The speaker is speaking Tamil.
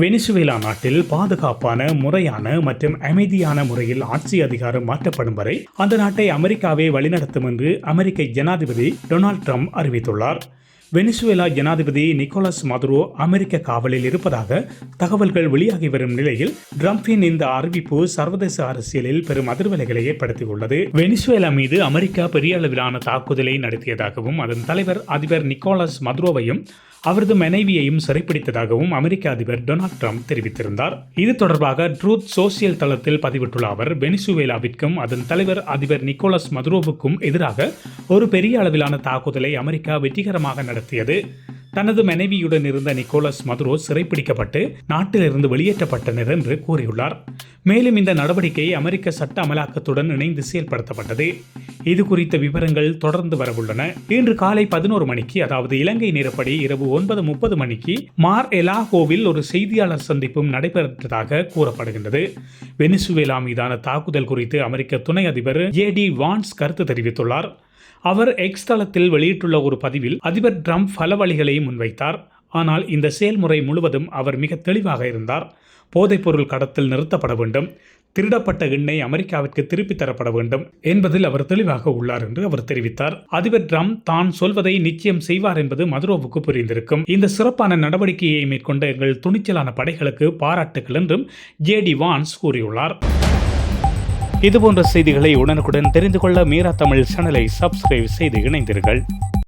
வெனிசுவேலா நாட்டில் பாதுகாப்பான முறையான மற்றும் அமைதியான முறையில் ஆட்சி அதிகாரம் மாற்றப்படும் வரை அந்த நாட்டை அமெரிக்காவே வழிநடத்தும் என்று அமெரிக்க ஜனாதிபதி டொனால்ட் ட்ரம்ப் அறிவித்துள்ளார். வெனிசுவேலா ஜனாதிபதி நிக்கோலஸ் மதுரோ அமெரிக்க காவலில் இருப்பதாக தகவல்கள் வெளியாகி வரும் நிலையில் டிரம்பின் இந்த அறிவிப்பு சர்வதேச அரசியலில் பெரும் அதிர்வலைகளை ஏற்படுத்தியுள்ளது. வெனிசுவேலா மீது அமெரிக்கா பெரிய அளவிலான தாக்குதலை நடத்தியதாகவும் அதன் தலைவர் அதிபர் நிக்கோலஸ் மதுரோவையும் அவரது மனைவியையும் சிறைப்பிடித்ததாகவும் அமெரிக்க அதிபர் டொனால்ட் ட்ரம்ப் தெரிவித்திருந்தார். இது தொடர்பாக ட்ரூத் சோசியல் தளத்தில் பதிவிட்டுள்ள அவர் வெனிசுவேலாவிற்கும் அதன் தலைவர் அதிபர் நிக்கோலஸ் மதுரோவுக்கும் எதிராக ஒரு பெரிய அளவிலான தாக்குதலை அமெரிக்கா வெற்றிகரமாக நடத்த நடத்தியது தனது மனைவியுடன் இருந்த நிக்கோலஸ் மதுரோ சிறைப்பிடிக்கப்பட்டு நாட்டிலிருந்து வெளியேற்றப்பட்டனர் என்று கூறியுள்ளார். மேலும் இந்த நடவடிக்கை அமெரிக்க சட்ட அமலாக்கத்துடன் இணைந்து செயல்படுத்தப்பட்டது. இது குறித்த விவரங்கள் தொடர்ந்து வரவுள்ளன. இன்று காலை பதினோரு மணிக்கு அதாவது இலங்கை நேரப்படி இரவு ஒன்பது முப்பது மணிக்கு மார் எலாகோவில் ஒரு செய்தியாளர் சந்திப்பும் நடைபெற்றதாக கூறப்படுகின்றது. வெனிசுவேலா மீதான தாக்குதல் குறித்து அமெரிக்க துணை அதிபர் ஜே டி வான்ஸ் கருத்து தெரிவித்துள்ளார். அவர் எக்ஸ் தளத்தில் வெளியிட்டுள்ள ஒரு பதிவில் அதிபர் ட்ரம்ப் பல வழிகளை முன்வைத்தார். ஆனால் இந்த செயல்முறை முழுவதும் அவர் மிக தெளிவாக இருந்தார். போதைப்பொருள் கடத்தல் நிறுத்தப்பட வேண்டும். திருடப்பட்ட எண்ணெய் அமெரிக்காவிற்கு திருப்பித் தரப்பட வேண்டும் என்பதில் அவர் தெளிவாக உள்ளார் என்று அவர் தெரிவித்தார். அதிபர் டிரம்ப் தான் சொல்வதை நிச்சயம் செய்வார் என்பது மதுரோவுக்கு புரிந்திருக்கும். இந்த சிறப்பான நடவடிக்கையை மேற்கொண்ட எங்கள் துணிச்சலான படைகளுக்கு பாராட்டுகள் என்றும் ஜே டி வான்ஸ் கூறியுள்ளார். இதுபோன்ற செய்திகளை உடனுக்குடன் தெரிந்து கொள்ள மீரா தமிழ் சேனலை சப்ஸ்கிரைப் செய்து இணைந்தீர்கள்